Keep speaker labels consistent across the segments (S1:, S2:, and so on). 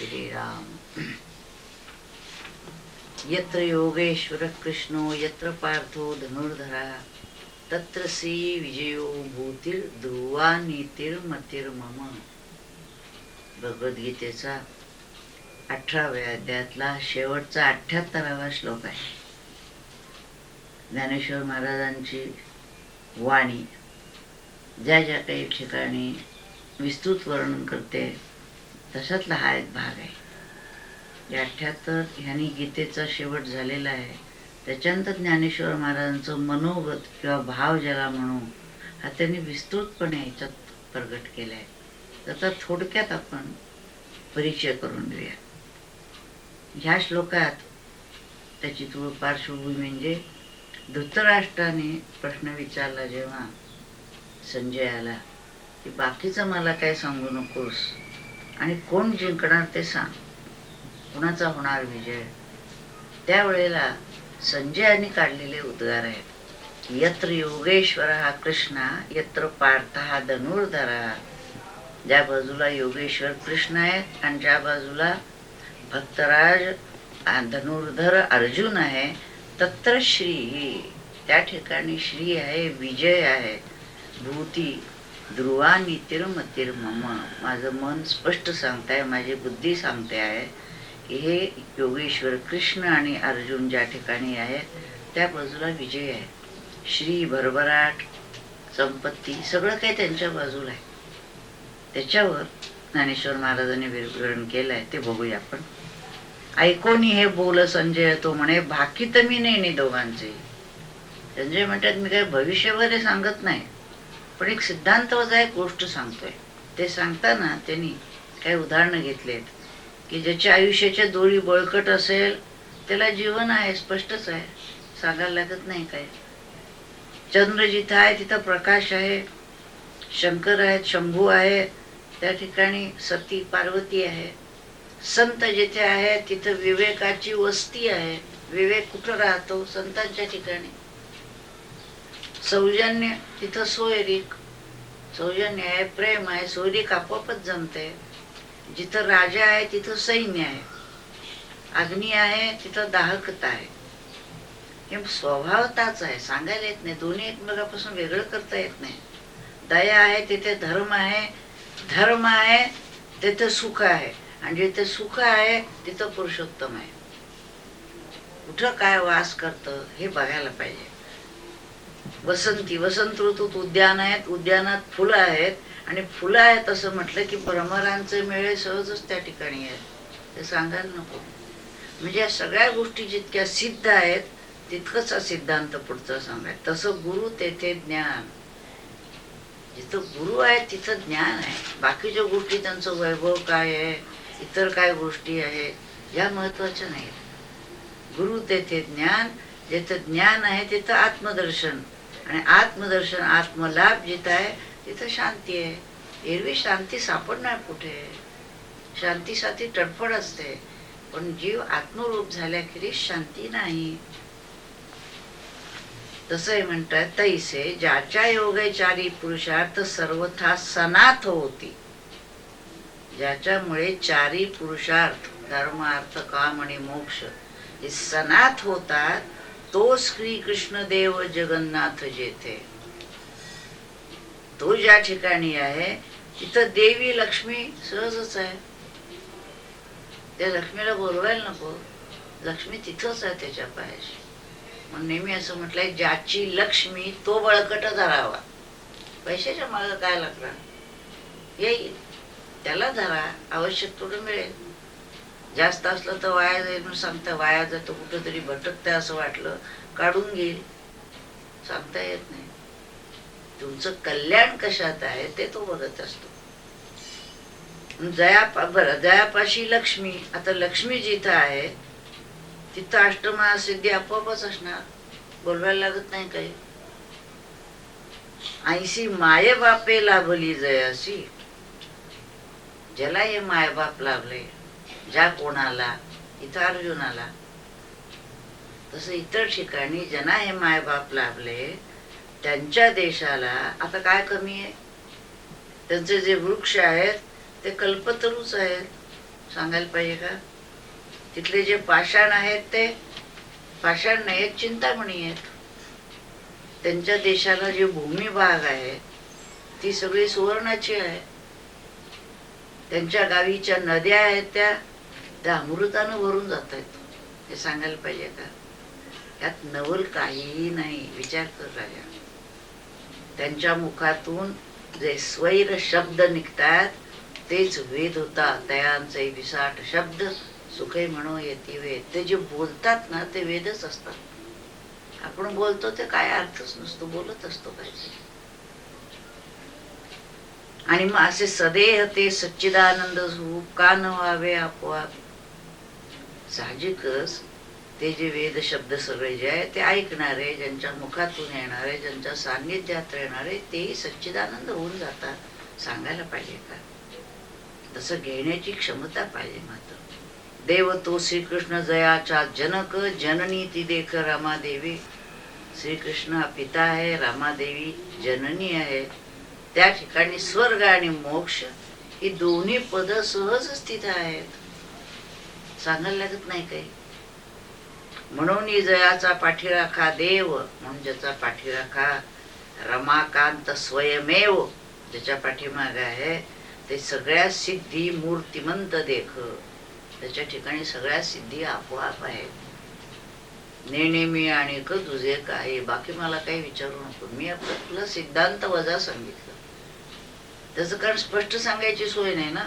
S1: श्रीराम। यत्र योगेश्वर कृष्णो यत्र पार्थो धनुर्धरा तत्र श्री विजयो भूतील ध्रुवा मम। भगवद्गीतेचा अठराव्या अध्यायातला शेवटचा अठ्ठ्याहत्तरावा श्लोक आहे. ज्ञानेश्वर महाराजांची वाणी ज्या ज्या काही ठिकाणी विस्तृत वर्णन करते तशातला हा एक भाग आहे. या अठ्ठ्याहत्तर ह्यांनी गीतेचा शेवट झालेला आहे. त्याच्यानंतर ज्ञानेश्वर महाराजांचं मनोगत किंवा भाव ज्याला म्हणू हा त्यांनी विस्तृतपणे याच्यात प्रगट केला आहे त्याचा थोडक्यात आपण परिचय करून देऊया. ह्या श्लोकात त्याची तुळ पार्श्वभूमी म्हणजे धृतराष्ट्राने प्रश्न विचारला जेव्हा संजयाला की बाकीचं मला काय सांगू नकोस? आणि कोण जिंकणार ते सांग. कुणाचा होणार विजय? त्यावेळेला संजयाने काढलेले उद्गार आहेत. यत्र योगेश्वर हा कृष्णा यत्र पार्थ हा धनुर्धरा. ज्या बाजूला योगेश्वर कृष्ण आहेत आणि ज्या बाजूला भक्तराज धनुर्धर अर्जुन आहे तत्र श्री. त्या ठिकाणी श्री आहे विजय आहे. भूती ध्रुवा नितीर मम माझं मन स्पष्ट सांगताय माझी बुद्धी सांगते आहे की हे योगेश्वर कृष्ण आणि अर्जुन ज्या ठिकाणी आहेत त्या बाजूला विजय आहे. श्री भरभराट संपत्ती सगळं काही त्यांच्या बाजूला आहे. त्याच्यावर ज्ञानेश्वर महाराजांनी विवरण केलं आहे ते बघूया आपण. ऐकोनी हे बोल संजय तो म्हणे बाकी तर मी नाही दोघांचे. संजय म्हणतात मी काय भविष्यभरे सांगत नाही. पण एक सिद्धांतवजा एक गोष्ट सांगतोय. ते सांगताना त्यांनी काही उदाहरणं घेतलेत की ज्याच्या आयुष्याच्या दोरी बळकट असेल त्याला जीवन आहे स्पष्टच आहे सांगायला लागत नाही काय चंद्र जिथं आहे तिथं प्रकाश आहे शंकर आहेत शंभू आहे त्या ठिकाणी सती पार्वती आहे. संत जिथे आहे तिथं विवेकाची वस्ती आहे. विवेक कुठं राहतो? संतांच्या ठिकाणी. सौजन्य तिथं सोयरीक. सौजन्य आहे प्रेम आहे सोयरीक आपोआपच जमते. जिथं राजा आहे तिथं सैन्य आहे. अग्नी आहे तिथं दाहकता आहे. हे स्वभावताच आहे सांगायला येत नाही. दोन्ही एकमेकापासून वेगळं करता येत नाही. दया आहे तिथे धर्म आहे. धर्म आहे तिथे सुख आहे. आणि जिथे सुख आहे तिथं पुरुषोत्तम आहे. कुठं काय वास करतं हे बघायला पाहिजे. वसंती वसंत ऋतूत उद्यान आहेत उद्यानात फुलं आहेत. आणि फुलं आहेत असं म्हटलं की भ्रमरांचे मेळे सहजच त्या ठिकाणी आहेत. ते सांगायला नको. म्हणजे या सगळ्या गोष्टी जितक्या सिद्ध आहेत तितकंच हा सिद्धांत पुढचं सांगाय. तसं गुरु तेथे ज्ञान. जिथं गुरु आहे तिथं ज्ञान आहे. बाकीच्या गोष्टी त्यांचं वैभव काय आहे इतर काय गोष्टी आहेत या महत्त्वाच्या नाहीत. गुरु तेथे ज्ञान जिथं ज्ञान आहे तिथं आत्मदर्शन. आणि आत्मदर्शन आत्मलाभ जिथं आहे तिथं शांती आहे. एरवी शांती सापडणार कुठे? शांतीसाठी तडफड असते. पण जीव आत्मरूप झाल्याखेरीज शांती नाही. तसंही म्हणतात तैसे ज्याच्या योगे चारी पुरुषार्थ सर्वथा सनाथ होती. ज्याच्यामुळे चारी पुरुषार्थ धर्मार्थ काम आणि मोक्ष हे सनाथ होतात तो श्री कृष्ण देव जगन्नाथ जेथे. तो ज्या ठिकाणी आहे तिथं देवी लक्ष्मी सहजच आहे. त्या लक्ष्मीला बोलवायला नको. लक्ष्मी तिथंच आहे त्याच्या पायाशी. मग नेहमी असं म्हटलंय ज्याची लक्ष्मी तो बळकट धरावा. पैशाच्या मागं काय लागणार? येईल. त्याला धरा. आवश्यक थोडं मिळेल. जास्त असलं तर वाया जाईल सांगता वाया जातो कुठंतरी भटकतं असं वाटलं काढून घेईल. सांगता येत नाही. तुमचं कल्याण कशात आहे ते तो बघत असतो. जया बरं जयापाशी लक्ष्मी आता लक्ष्मी जिथं आहे तिथं अष्टमा सिद्धी आपोआपच असणार. बोलवायला लागत नाही काही. ऐशी मायबापे लाभली जयासी ज्याला हे मायबाप लाभले. ज्या कोणाला इथं अर्जुनाला. तसं इतर ठिकाणी ज्यांना हे मायबाप लाभले त्यांच्या देशाला आता काय कमी आहे? त्यांचे जे वृक्ष आहेत ते कल्पतरूच आहेत. सांगायला पाहिजे का? तिथले जे पाषाण आहेत ते पाषाण नाही आहेत चिंतामणी आहेत. त्यांच्या देशाला जी भूमी भाग आहे ती सगळी सुवर्णाची आहे. त्यांच्या गावीच्या नद्या आहेत त्या त्या अमृतानं भरून जात आहेत. हे सांगायला पाहिजे का? यात नवल काहीही नाही विचार कर राजा. त्यांच्या मुखातून जे स्वैर शब्द निघतात तेच वेद होता दयांचे विसाट शब्द. सुखे म्हणो येते वेद. ते जे बोलतात ना ते वेदच असतात. आपण बोलतो ते काय अर्थच नसतो बोलत असतो काय आणि मग असे सदेह ते सच्चिदानंद स्वरूप का न व्हावे आपोआप? साहजिकच ते जे वेद शब्द सगळे जे आहे ते ऐकणारे ज्यांच्या मुखातून येणारे ज्यांच्या सान्निध्यात येणारे तेही सच्चिदानंद होऊन जातात सांगायला पाहिजे का? तसं घेण्याची क्षमता पाहिजे मात्र. देव तो श्रीकृष्ण जयाचा जनक जननी ती देख रामादेवी. श्रीकृष्ण हा पिता आहे रामादेवी जननी आहे. त्या ठिकाणी स्वर्ग आणि मोक्ष ही दोन्ही पद सहज स्थित आहेत. सांगायला लागत नाही काही. म्हणून जयाचा पाठीराखा देव म्हणून ज्याचा पाठीराखा रमाकांत स्वयमेव ज्याच्या पाठीमाग आहे ते सगळ्या सिद्धी मूर्तिमंत देख. त्याच्या ठिकाणी सगळ्या सिद्धी आपोआप आहेत. नेणे मी आणि क तुझे काय? बाकी मला काही विचारू नको. मी आपलं तुला सिद्धांत वजा सांगितलं. त्याचं कारण स्पष्ट सांगायची सोय नाही ना?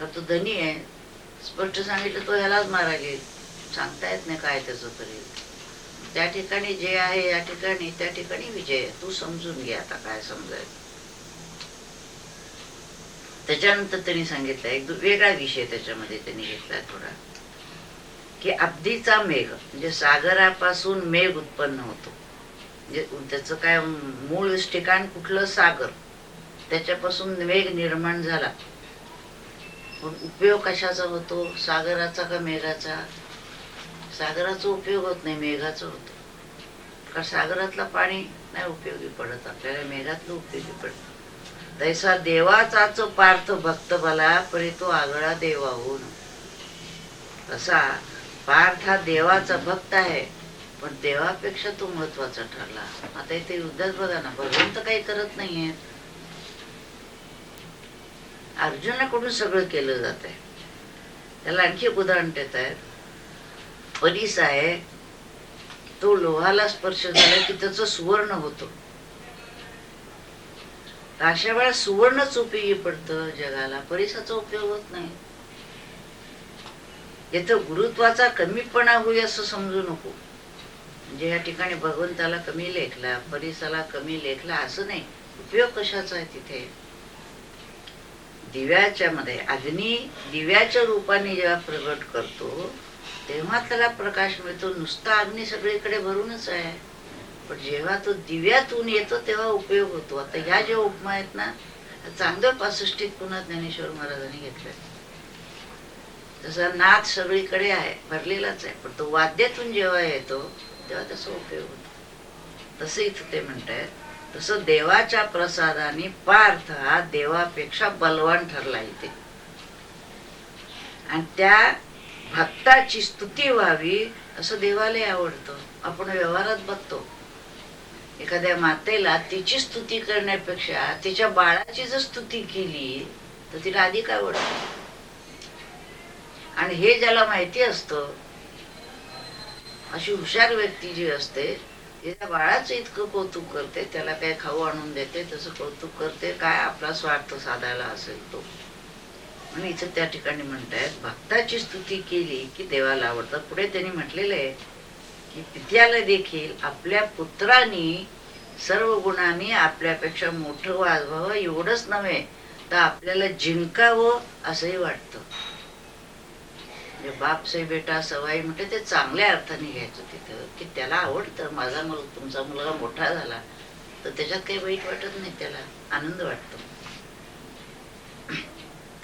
S1: का तो धनी आहे? स्पष्ट सांगितलं तो ह्यालाच मारायला येईल. सांगता येत नाही काय त्याचं तरी. त्या ठिकाणी जे आहे या ठिकाणी त्या ठिकाणी विजय तू समजून घे आता काय समजायचं. त्याच्यानंतर त्यांनी सांगितलं एक वेगळा विषय त्याच्यामध्ये त्यांनी घेतला थोडा. की अब्दीचा मेघ म्हणजे सागरापासून मेघ उत्पन्न होतो. म्हणजे त्याचं काय मूळ ठिकाण कुठलं? सागर. त्याच्यापासून मेघ निर्माण झाला. पण उपयोग कशाचा होतो? सागराचा का मेघाचा? सागराचा उपयोग होत नाही मेघाचा होतो. कारण सागरातलं पाणी नाही उपयोगी पडत आपल्याला मेघातलं उपयोगी पडत. तैसा देवाचाच पार्थ भक्त भला परी तो आगळा देवा होऊन. तसा पार्थ हा देवाचा भक्त आहे पण देवापेक्षा तो महत्त्वाचा ठरला. आता इथे युद्धात बघा ना भगवंत काही करत नाहीये. अर्जुनाकडून सगळं केलं जात आहे त्याला आणखी एक उदाहरण देत आहेत. परीस आहे तो लोहाला स्पर्श झाला की त्याचं सुवर्ण होतो. अशा वेळा सुवर्णच उपयोगी पडतं जगाला. परिसाचा उपयोग होत नाही. येथं गुरुत्वाचा कमीपणा होई असं समजू नको. म्हणजे या ठिकाणी भगवंताला कमी लेखला परिसाला कमी लेखला असं नाही. उपयोग कशाचा आहे तिथे? दिव्याच्या मध्ये अग्नी दिव्याच्या रूपाने जेव्हा प्रगट करतो तेव्हा त्याला प्रकाश मिळतो. नुसता अग्नी सगळीकडे भरूनच आहे. पण जेव्हा तो दिव्यातून येतो तेव्हा उपयोग होतो. आता ह्या ज्या उपमा आहेत ना चांगलं पासष्टीत पुन्हा ज्ञानेश्वर महाराजांनी घेतलं तसा नाद सगळीकडे आहे भरलेलाच आहे पण तो वाद्यातून जेव्हा येतो तेव्हा त्याचा उपयोग होतो. तसं इथं ते म्हणतायत. तसं देवाच्या प्रसादाने पार्थ हा देवापेक्षा बलवान ठरला इथे. आणि त्या भक्ताची स्तुती व्हावी असं देवाला आवडतं. आपण व्यवहारात बघतो. एखाद्या मातेला तिची स्तुती करण्यापेक्षा तिच्या बाळाची जर स्तुती केली तर तिला अधिक आवडत. आणि हे ज्याला माहिती असतं अशी हुशार व्यक्ती जी असते तिच्या बाळाचं इतकं कौतुक करते त्याला काय खाऊ आणून देते तसं कौतुक करते काय आपला स्वार्थ साधायला असेल तो. आणि इथं त्या ठिकाणी म्हणतायत भक्ताची स्तुती केली की देवाला आवडतात. पुढे त्यांनी म्हटलेलं आहे की पित्याला देखील आपल्या पुत्रांनी सर्व गुणांनी आपल्यापेक्षा मोठं वाजवावं एवढंच नव्हे तर आपल्याला जिंकावं असंही वाटतं. बाप से बेटा सवाई म्हणजे ते चांगल्या अर्थाने घ्यायचं तिथं की त्याला आवडतं. माझा मुल तुमचा मुलगा मोठा झाला तर त्याच्यात काही वाईट वाटत नाही त्याला आनंद वाटतो.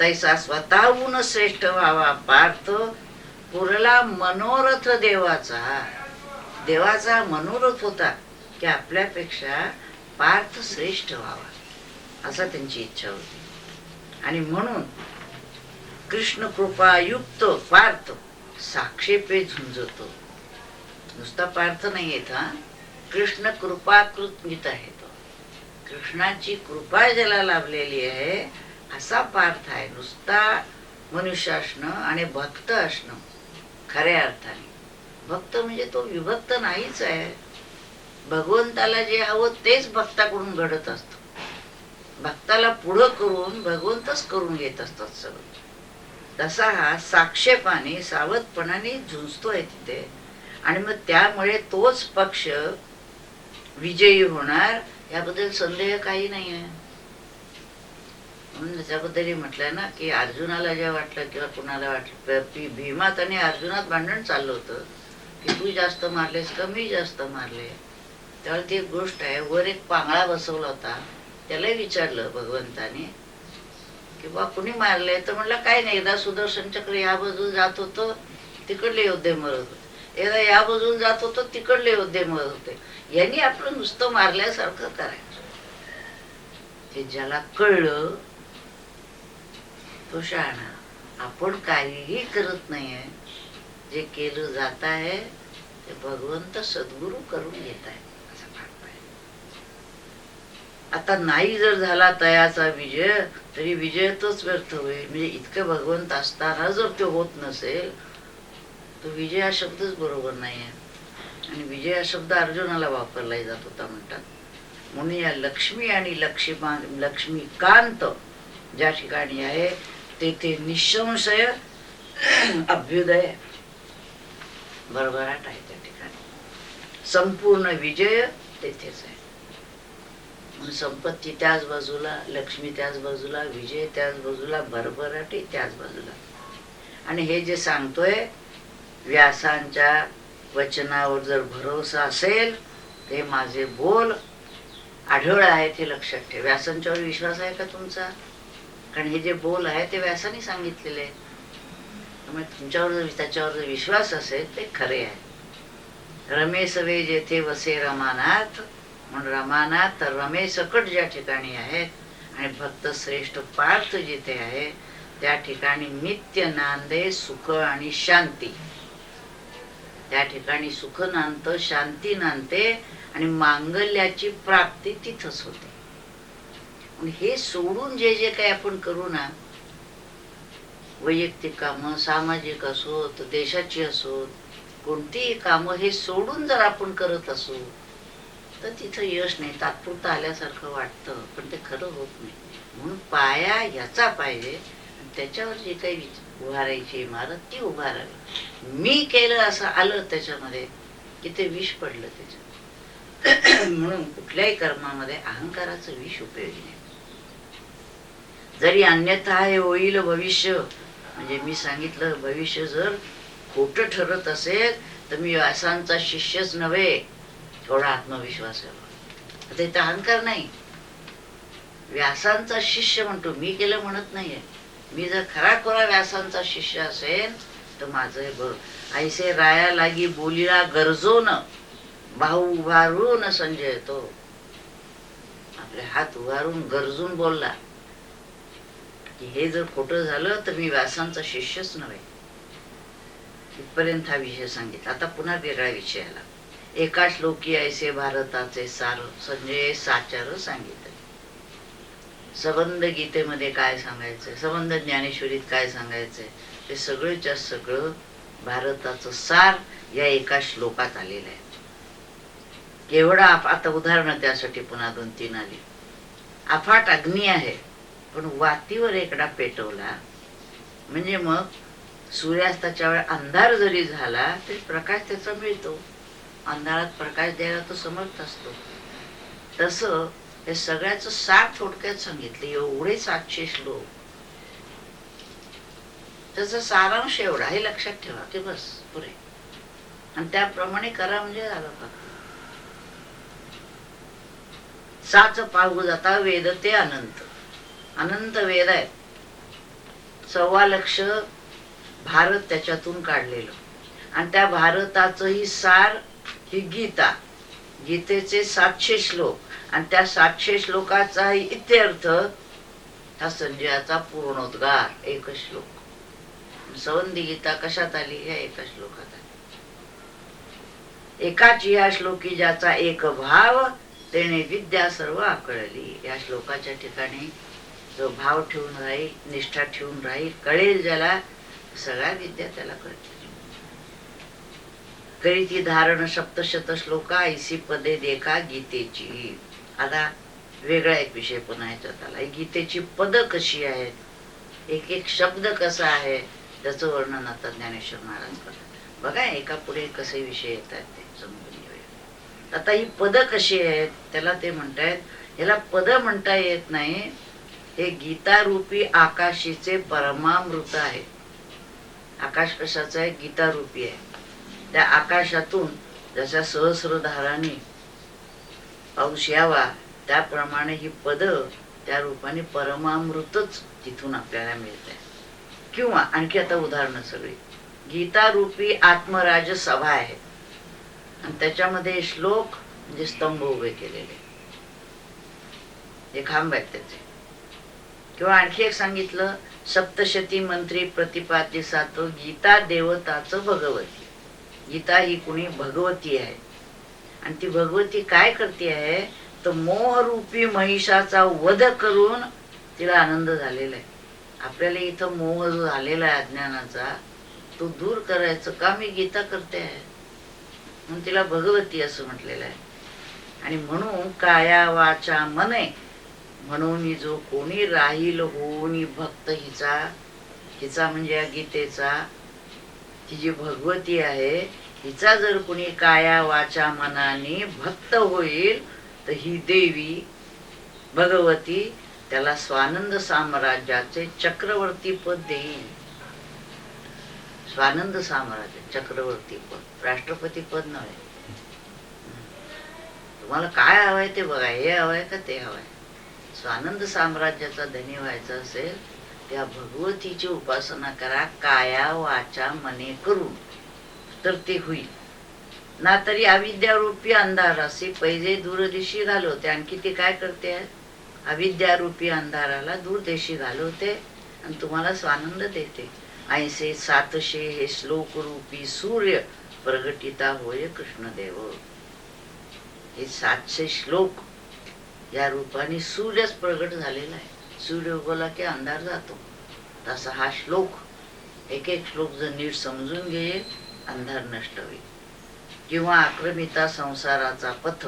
S1: तैसा स्वतःहून श्रेष्ठ व्हावा पार्थ पुरला मनोरथ देवाचा. देवाचा मनोरथ होता की आपल्यापेक्षा पार्थ श्रेष्ठ व्हावा असा त्यांची इच्छा होती. आणि म्हणून कृष्ण कृपायुक्त पार्थ साक्षेपे झुंजतो. नुसता पार्थ नाही येत हा? कृष्ण कृपाकृत आहे तो. कृष्णाची कृपा ज्याला लाभलेली आहे असा पार्थ आहे. नुसता मनुष्य असणं आणि भक्त असणं खऱ्या अर्थाने. भक्त म्हणजे तो विभक्त नाहीच आहे. भगवंताला जे हवं तेच भक्ताकडून घडत असतं. भक्ताला पुढं करून भगवंतच करून घेत असतात सगळं. तसा हा साक्षेपाने सावधपणाने झुंजतोय तिथे. आणि मग त्यामुळे तोच पक्ष विजयी होणार याबद्दल संदेह काही नाही आहे म्हणून त्याच्याबद्दल म्हटलं ना की अर्जुनाला जे वाटलं किंवा कुणाला वाटलं भीमात आणि अर्जुनात भांडण चाललं होतं. की तू जास्त मारलेस का मी जास्त मारले? त्यावेळी ती एक गोष्ट आहे वर एक पांगळा बसवला होता. त्यालाही विचारलं भगवंताने किंवा बा कुणी मारले तर म्हणलं काय नाही एकदा सुदर्शन चक्र या बाजूला जात होतं तिकडले योद्धे मरत होते. एकदा या बाजूला जात होतं तिकडले योद्धे मरत होते. यांनी आपलं नुसतं मारल्यासारखं करायचं. ते ज्याला कळलं तो शहाणा. आपण काहीही करत नाहीये. जे केलं जात आहे ते भगवंत सद्गुरू करून घेत आहे. आता नाही जर झाला तयाचा विजय तरी विजयतच व्यर्थ होईल. म्हणजे इतकं भगवंत असताना जर ते होत नसेल तर विजय हा शब्दच बरोबर नाही आहे आणि विजय हा शब्द अर्जुनाला वापरला जात होता म्हणतात. म्हणून या लक्ष्मी आणि लक्ष्मा लक्ष्मीकांत ज्या ठिकाणी आहे तेथे निसंशय अभ्युदय भरभराट आहे त्या ठिकाणी. संपूर्ण विजय तेथेच आहे. संपत्ती त्याच बाजूला लक्ष्मी त्याच बाजूला विजय त्याच बाजूला भरभराटी त्याच बाजूला. आणि हे जे सांगतोय व्यासांच्या वचनावर जर भरोसा असेल ते माझे बोल आढळ आहे ते लक्षात ठेव. व्यासांच्यावर विश्वास आहे का तुमचा? कारण हे जे बोल आहे ते व्यासाने सांगितलेले. आहे त्यामुळे तुमच्यावर जर त्याच्यावर जर विश्वास असेल ते खरे आहे. रमेश वे जेथे वसे रमानाथ म्हणून रमानाथ तर सकट ज्या ठिकाणी आहेत आणि भक्त श्रेष्ठ पार्थ जिथे आहे त्या ठिकाणी नित्य नांदे सुख आणि शांती. त्या ठिकाणी सुख नांदत शांती नांदते आणि मांगल्याची प्राप्ती तिथंच होते. हे सोडून जे जे काही आपण करू ना वैयक्तिक कामं सामाजिक असोत देशाची असोत कोणतीही कामं हे सोडून जर आपण करत असू तर तिथं यश नाही तात्पुरतं आल्यासारखं वाटतं पण ते खरं होत नाही. म्हणून पाया ह्याचा पाहिजे आणि त्याच्यावर जी काही उभारायची इमारत ती उभारावी. मी केलं असं आलं त्याच्यामध्ये की ते विष पडलं त्याच्यात. म्हणून कुठल्याही कर्मामध्ये अहंकाराचं विष उपयोगी नाही. जरी अन्यथा हे होईल भविष्य म्हणजे मी सांगितलं भविष्य जर खोटं ठरत असेल तर मी व्यासांचा शिष्यच नव्हे. थोडा आत्मविश्वास आहे आता इथं अहंकार नाही. व्यासांचा शिष्य म्हणतो मी केलं म्हणत नाहीये. मी जर खरा खोरा व्यासांचा शिष्य असेल तर माझं हे बरोबर ऐसे राया लागी बोलीला गरजून भाऊ उभारून संजय तो आपले हात उभारून गरजून बोलला की हे जर खोटं झालं तर मी व्यासांचा शिष्यच नव्हे. इथपर्यंत हा विषय सांगितला. आता पुन्हा वेगळा विषय आला. एका श्लोकी ऐसे भारताचे सार संजय साचार सांगितले. सबंध गीतेमध्ये काय सांगायचंय सबंध ज्ञानेश्वरीत काय सांगायचंय ते सगळंच्या सगळं भारताचं सार या एका श्लोकात आलेलं आहे. केवढं आप- आता उदाहरण त्यासाठी पुन्हा दोन तीन आली. अफाट अग्नी आहे पण वातीवर एकदा पेटवला म्हणजे मग सूर्यास्ताच्या वेळ अंधार जरी झाला तरी प्रकाश त्याचा मिळतो. अंधारात प्रकाश द्यायला तो समर्थ असतो. तसं हे सगळ्याच सार थोडक्यात सांगितले. एवढे सातशे श्लोक. त्याचा सारांश एवढा हे लक्षात ठेवा की बस पुरे. आणि त्याप्रमाणे करा म्हणजे झालं साच पाहू जाता वेद ते अनंत. अनंत वेद आहेत. सव्वा लक्ष भारत त्याच्यातून काढलेलं. आणि त्या भारताचंही सार ही गीता. गीतेचे सातशे श्लोक. आणि त्या सातशे श्लोकाचा इत्यर्थ हा संजयाचा पूर्णोद्गार एक श्लोक. सवंदी गीता कशात आली? ह्या एका श्लोकात आली. एकाची या श्लोकी ज्याचा एक भाव तेने विद्या सर्व आकळली. या श्लोकाच्या ठिकाणी जो भाव ठेवून राहील निष्ठा ठेवून राहील कळेल ज्याला सगळ्या विद्या त्याला कळतील. करीती धारण सप्तशत श्लोका ऐसी पदे देखा गीतेची. आता वेगळा एक विषय पुन्हा याच्यात आला. गीतेची पद कशी आहेत? एक एक शब्द कसा आहे? त्याचं वर्णन आता ज्ञानेश्वर महाराज करतात. बघा एका पुढे कसे विषय येतात ते समजून घेऊया. आता ही पद कशी आहेत? त्याला ते म्हणतायत याला पद म्हणता येत नाही. हे गीतारूपी आकाशीचे परमामृत आहे. आकाश कशाचं आहे? गीतारूपी आहे. त्या आकाशातून जशा सहस्रधाराने पाऊस यावा त्याप्रमाणे ही पद त्या रूपाने परमामृतच तिथून आपल्याला मिळत आहे किंवा आणखी आता उदाहरणं सगळी. गीतारूपी आत्मराज सभा आहे. आणि त्याच्यामध्ये श्लोक म्हणजे स्तंभ उभे केलेले. हे खांब आहेत त्याचे. किंवा आणखी एक सांगितलं सप्तशती मंत्री प्रतिपाद्य सातो गीता देवताचं भगवती. गीता ही कुणी भगवती आहे. आणि ती भगवती काय करते आहे? तर मोहरूपी महिषाचा वध करून तिला आनंद झालेला आहे. आपल्याला इथं मोह जो झालेला आहे अज्ञानाचा तो दूर करायचं का मी गीता करते आहे. म्हणून तिला भगवती असं म्हटलेलं आहे. आणि म्हणून काया वाचा मने म्हणून जो कोणी राहील होऊन भक्त हिचा हिचा म्हणजे या गीतेचा ती जी भगवती आहे. हिचा जर कोणी काया वाचा मनाने भक्त होईल तर ही देवी भगवती त्याला स्वानंद साम्राज्याचे चक्रवर्ती पद देईल. स्वानंद साम्राज्य चक्रवर्ती पद राष्ट्रपती पद नव्हे. तुम्हाला काय हवंय ते बघा हे हवंय का ते हवंय. स्वानंद साम्राज्याचा धनी व्हायचा असेल त्या भगवतीची उपासना करा काया वाचा मने करून. तर ते होईल. ना तरी अविद्यारूपी अंधार असे पहिले दूरदेशी घालवते. आणखी ते काय करते? अविद्यारूपी अंधाराला दूरदेशी घालवते आणि तुम्हाला स्वानंद देते. ऐसे सातशे हे श्लोक रूपी सूर्य प्रगटिता होय कृष्णदेव. हे सातशे श्लोक या रूपाने सूर्यच प्रगट झालेला आहे. सूर्य उगवला की अंधार जातो. तसा हा श्लोक एक एक श्लोक जर नीट समजून घेईल अंधार नष्ट होईल. किंवा आक्रमिता संसाराचा पथ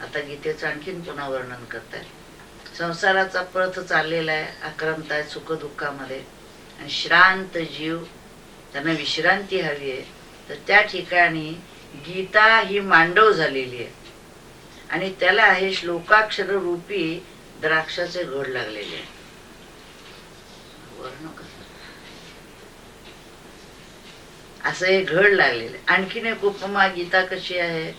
S1: आता गीतेचं आणखीन पुन्हा वर्णन करताय? संसाराचा पथ चाललेला आहे आक्रमताय आहे सुख दुःखामध्ये आणि श्रांत जीव त्यांना विश्रांती हवी आहे. तर त्या ठिकाणी गीता ही मांडव झालेली आहे. आणि त्याला हे श्लोकाक्षर रूपी द्राक्षाचे घड लागलेले आहे वर्ण असं हे घड लागलेले आणखीन एक उपमा गीता कशी आहे?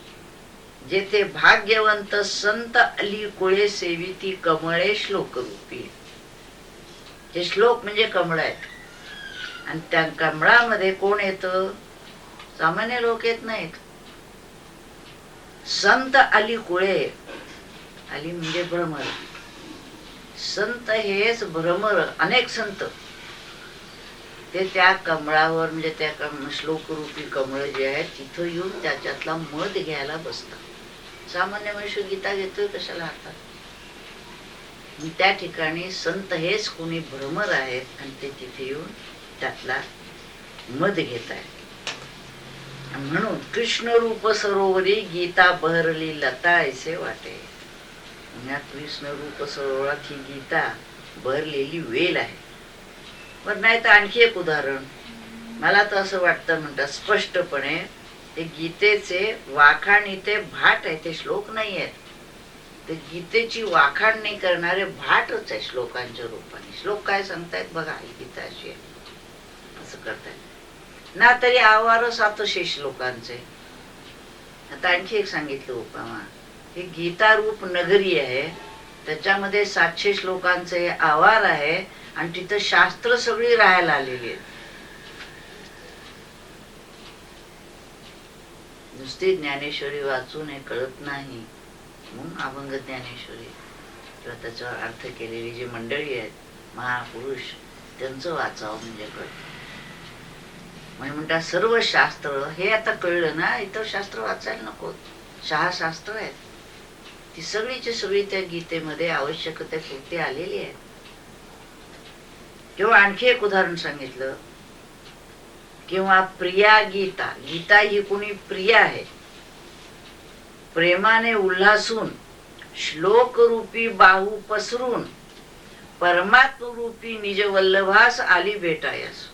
S1: जेथे भाग्यवंत संत अली कुळे सेविती कमळे श्लोक रूपी हे श्लोक म्हणजे कमळ आहेत. आणि त्या कमळामध्ये कोण येत? सामान्य लोक येत नाहीत. संत अली कुळे. अली म्हणजे भ्रमर. संत हेच भ्रमर अनेक संत. ते त्या कमळावर म्हणजे त्या कम श्लोकरूपी कमळ जे आहे तिथं येऊन त्याच्यातला मध घ्यायला बसतात. सामान्य मनुष्य गीता घेतोय कशाला हातात त्या ठिकाणी संत हेच कोणी भ्रमर आहेत आणि ते तिथे येऊन त्यातला मध घेत आहेत. म्हणून कृष्ण रूप सरोवरी गीता बहरली लता ऐसे वाटे. पुण्यात कृष्ण रूप सरोवरात ही गीता भरलेली वेल आहे. पण नाही तर आणखी एक उदाहरण. मला तर असं वाटतं म्हणतात स्पष्टपणे ते गीतेचे वाखाणी ते भाट आहे ते श्लोक नाही आहेत. ते गीतेची वाखाणणी करणारे भाटच आहे श्लोकांच्या रूपाने. श्लोक काय सांगतायत बघा ही गीता अशी आहे. असं करतायत. ना तरी आवार सातशे श्लोकांचे. आता आणखी एक सांगितलं उपमा. ही गीता रूप नगरी आहे. त्याच्यामध्ये सातशे श्लोकांचे आवार आहे आणि तिथं शास्त्र सगळी राहायला आलेली आहेत. नुसती ज्ञानेश्वरी वाचून हे कळत नाही. म्हणून अभंग ज्ञानेश्वरी. किंवा त्याच्यावर अर्थ केलेली जी मंडळी आहेत महापुरुष त्यांचं वाचावं म्हणजे कळत. म्हणजे म्हणतात सर्व शास्त्र हे आता कळलं ना इतर शास्त्र वाचायला नको. सहा शास्त्र आहेत. ती सगळीची सगळी त्या गीतेमध्ये आवश्यकता कृती आलेली आहे. किंवा आणखी एक उदाहरण सांगितलं. किंवा प्रिया गीता गीता ही कोणी प्रिया आहे? प्रेमाने उल्हासून श्लोक रूपी बाहू पसरून परमात्मरूपी निज वल्लभास आली भेटायस.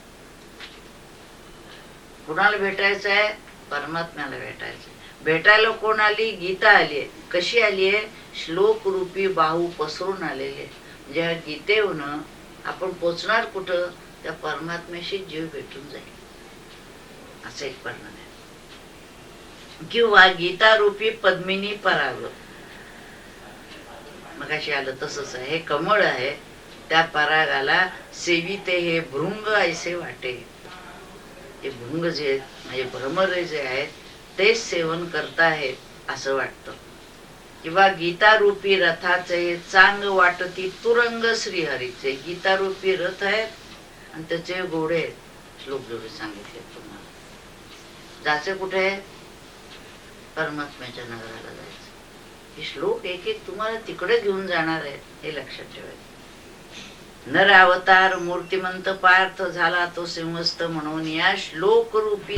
S1: कुणाला भेटायचं आहे परमात्म्याला भेटायचं भेटायला कोण आली? गीता आली आहे. कशी आली आहे? श्लोक रूपी बाहू पसरून आलेले आहे ज्या म्हणजे गीतेहून आपण पोचणार कुठं? त्या परमात्म्याशी जीव भेटून जाईल. असं एक वर्णन आहे. किंवा गीता रूपी पद्मिनी पराग मगाशी आलं तसंच आहे. हे कमळ आहे. त्या परागाला सेविते हे भृंग ऐसे वाटे. हे भृंग जे आहेत, म्हणजे भ्रमरे जे आहेत तेच सेवन करताहेत असं वाटतं. किंवा गीतारूपी रथाचे चांग वाटती तुरंग श्रीहरीचे. गीतारूपी रथ आहेत आणि त्याचे घोडे श्लोक जोडे सांगितले तुम्हाला. जायचं कुठे? परमात्म्याच्या नगराला जायचं. हे श्लोक एक एक तुम्हाला तिकडे घेऊन जाणार आहेत हे लक्षात ठेवायचं. नर अवतार मूर्तिमंत पार्थ झाला तो सिंहस्थ म्हणून या श्लोक रूपी